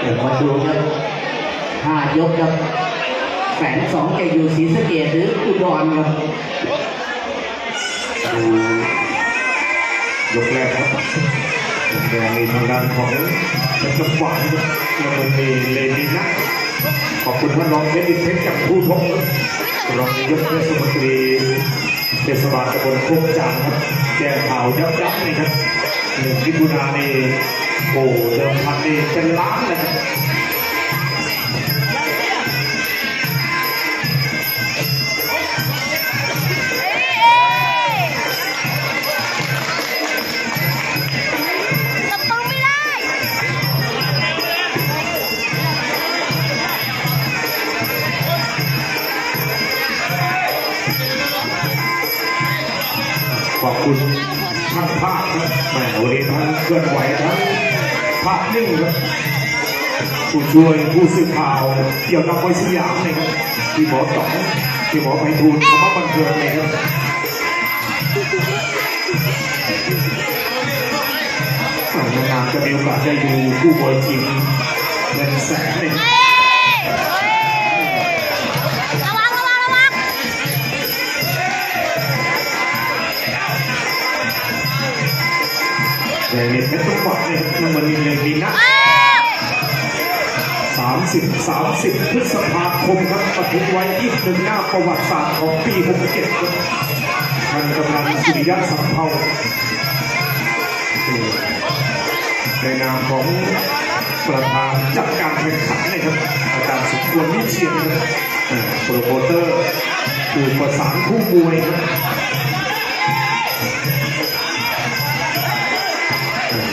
เดี๋ยวมาดูครับห้ายกครับแสนสองจะอยู่ศรีสะเกดหรืออุดรครับดูยกแรกครับยกแรกในทางด้านของเพชรหวานครับแล้วก็มีเลนินะขอบคุณท่านรองเพชรดิเพชรจากผู้ทงครับรองนายกเทศมนตรีเทศบาลตำบลโคกจานครับแจ้งข่าวยับยับนี่ครับหนึ่งมิถุนานี่ โอ้เดิมพันนี่เป็นล้านเลยตบมือไม่ได้ขอบคุณทั้งภาคแหมวันนี้ทั้งเคลื่อนไหว ทั้งภาพนิ่งครับผู้ช่วยผู้สื่อข่าวเกี่ยวกับไวยสยามเลยครับที่หมอต๋องที่หมอไพฑูรย์ธรรมบันเทิงเลยครับอ่านานๆจะมีโอกาสได้ดูผู้บอยจริงเงินแสนเลย แต่เห็นเพชรต้องบอกเลยน้ำมันนี่เลยมีนะอ้าว30 30 พฤษภาคมครับบันทึกไว้อีกหนึ่งหน้าประวัติศาสตร์ของปี 67ครับท่านกำลังสุริยะสัมเภาในนามของประธานจัดการแข่งขันนะครับอาจารย์สมควรวิเชียนครับโปรโมเตอร์ผู้ประสานผู้มวยครับ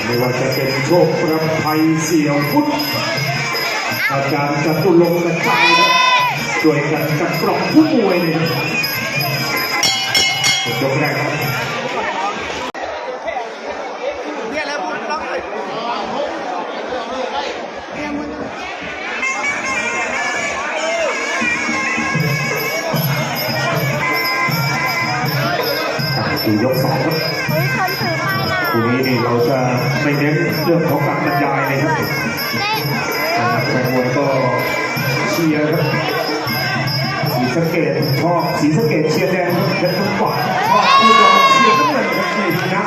ไม่ว่าจะเป็นโชคประภัยเสี่ยวพุทธอาจารย์จตุลงกันชัยนะช่วยกันกับกล่องผู้มวยเลยนะ ไม้นะทีนี้นี่เราจะไม่เน้นเรื่องของการบรรยายเลยครับเต้นะครับแฟนมวยก็เชียร์ครับสีสเกตชอบสีสเกตเชียร์แดงเพชรทุกฝ่ายชอบผู้ยองเชียร์น้ำเงินครับนี่นะ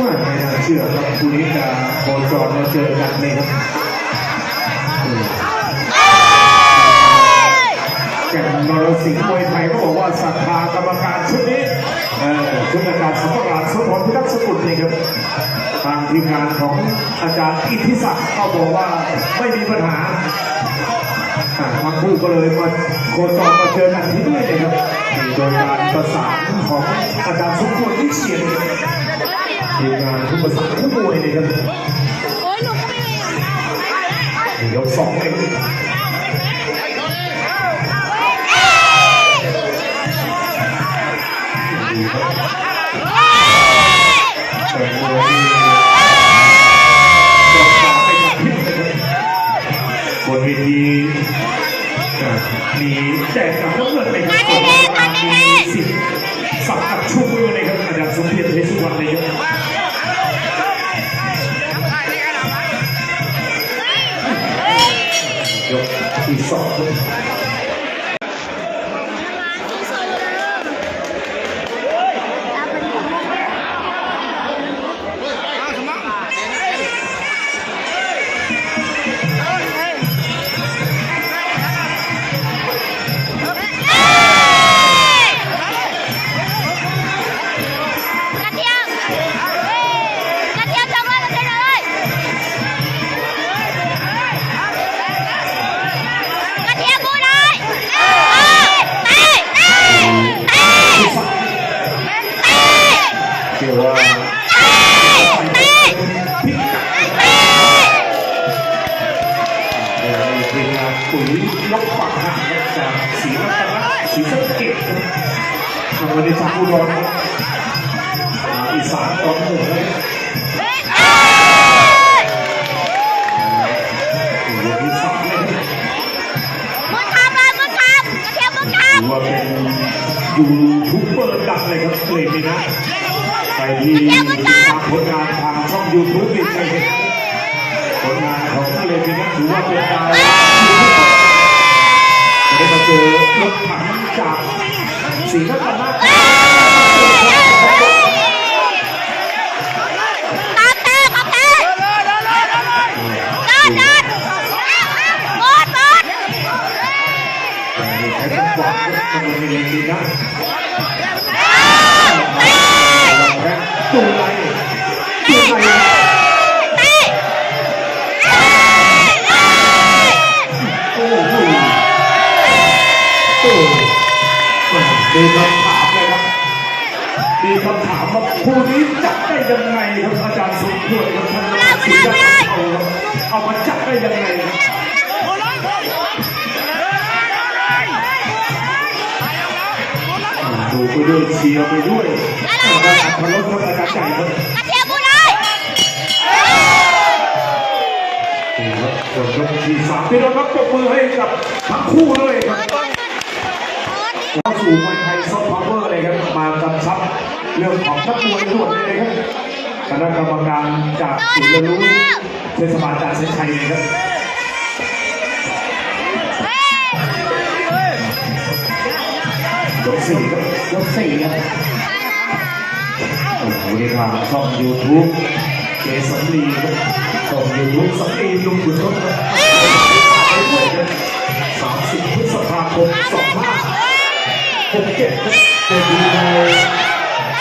ว่าไม่น่าเชื่อครับคู่นี้จะโคจรมาเจอกันเลยครับอืมแก่นนรสิงห์มวยไทยก็บอกว่าศรัทธากรรมการชุดนี้เออชุดอาจารย์สมราชสุธรพิทักษ์สกุลนี่ครับทางทีมงานของอาจารย์อิทธิศักดิ์ก็บอกว่าไม่มีปัญหาอ่าทั้งคู่ก็เลยมาโคจรมาเจอกันที่นี่เลยครับนี่โดยการประสานของอาจารย์สมควรวิเชียน ทีมงานผู้ประสานผู้มวยเลยครับโอ้ยหนูก็ไม่มีอะนี่ยกสองเองเปิดมวยที่จบนะคนเวทีอะ มีแจกกับน้ำเงินเลยครับมีสิบสับกับชูมือเลยครับอาจารย์สมเพียรเทสุวรรณเลยครับยกที่สอง วันนี้จากอุดรครับอ่าอีสานตอนหนืออยู่ที่สามเลยมึงทำอะไรมึงทำกระเทียมมึงทถือว่าเป็นยูทูบเบอร์ดังเลยครับเลยนี่นะไปที่ตามผลงานทางช่องยูทูบนี่ใช่ไหมผลงานของเลยนี่นะถือว่าเป็นดารได้มาเจอรถถังจาก สีรัตน ำตามเต้ตามเต้เดินเดินเดินบอสบอส ใช้เป็นกวาดครับมันมีดีนะตัวไรตัวไร เต้ โอ้โหโอ้ มีคำถามเลยครับ มีคำถามว่าคู่นี้จับได้ยังไงครับอาจารย์สมควรครับท่านราศีดัเอาครับเอามาจับได้ยังไงครับดูไปด้วยเชียร์ไปด้วยนะครับพลบครับอาจารย์ใหญ่ครับกระเทียมกูเลยนี่ครับส่วนยกที่สามพี่น้องครับปรบมือให้กับทั้งคู่เลยครับเข้าสู่มวยไทยซอฟต์พาวเวอร์เลยครับมากำชับเรื่องของ นักมวยด่วนเลยครับคณะกรรมการจากศูนย์เรียนรู้เทศบาลจากเซนชัยเลยครับยกสี่ครับยกสี่ครับโอ้โหนี่ครับช่องยูทูบเจสันลีครับช่องยูทูบสันลีลุงบุญทบครับสามสิบพฤษภาคมสองห้าหกเจ็ดครับเจดีในโดยยังของราชการศรีรัตน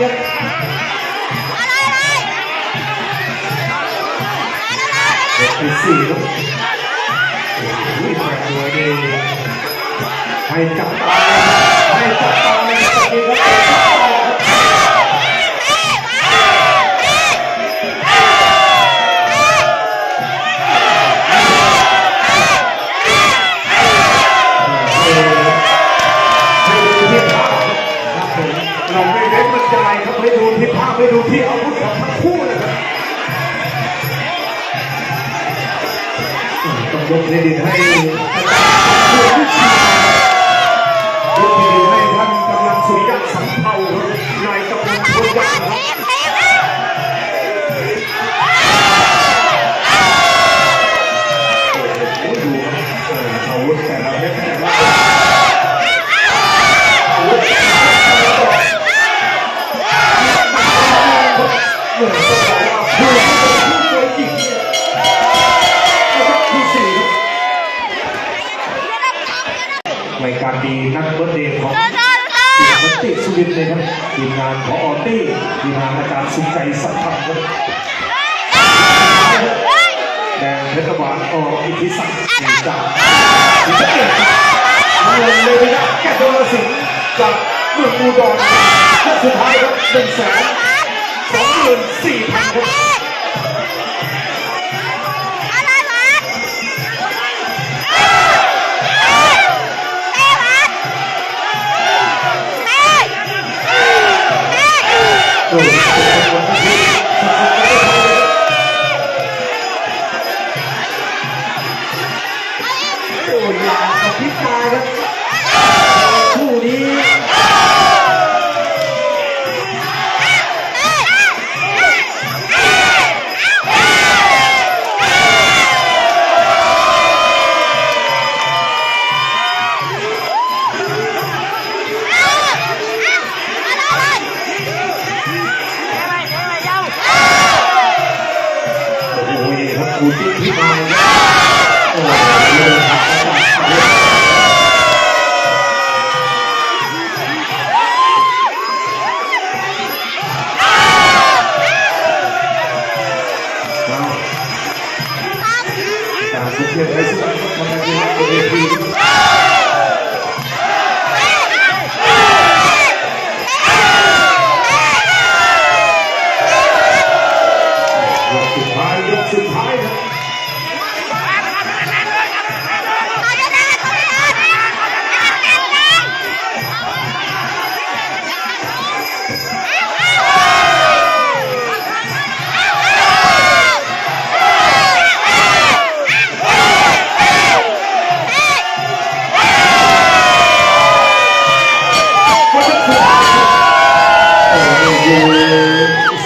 ครับเด็กที่สี่ครับโอ้โหแฟนมวยนี่ให้จับตาให้จับตาเลยครับ ดูที่อาวุธของทั้งคู่นะครับต้องยกเครดิตให้ผู้ชายกเครดิตให้ท่านกำลังสุริยะสัมเภาครับนายกำลังสุริยะ การดีนักเบิร์ดเดย์ของทีมติสุวินเลยครับทีมงานขอออตี้ทีมงานอาจารย์สุขใจสัมพันธ์ครับแดงเพชรหวานออกอิทธิศักดิ์จากศรีสะเกษครับทาลงเลยนะแกโดนสิงจากเมืองอุดรและสุดท้ายครับหนึ่งแสนสองหมื่นสี่พันครับ โ Amém!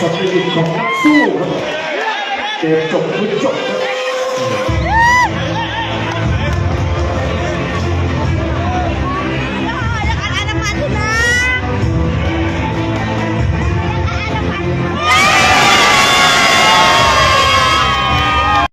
สปิริตของนักสู้ครัเกมจบไม่จบครับ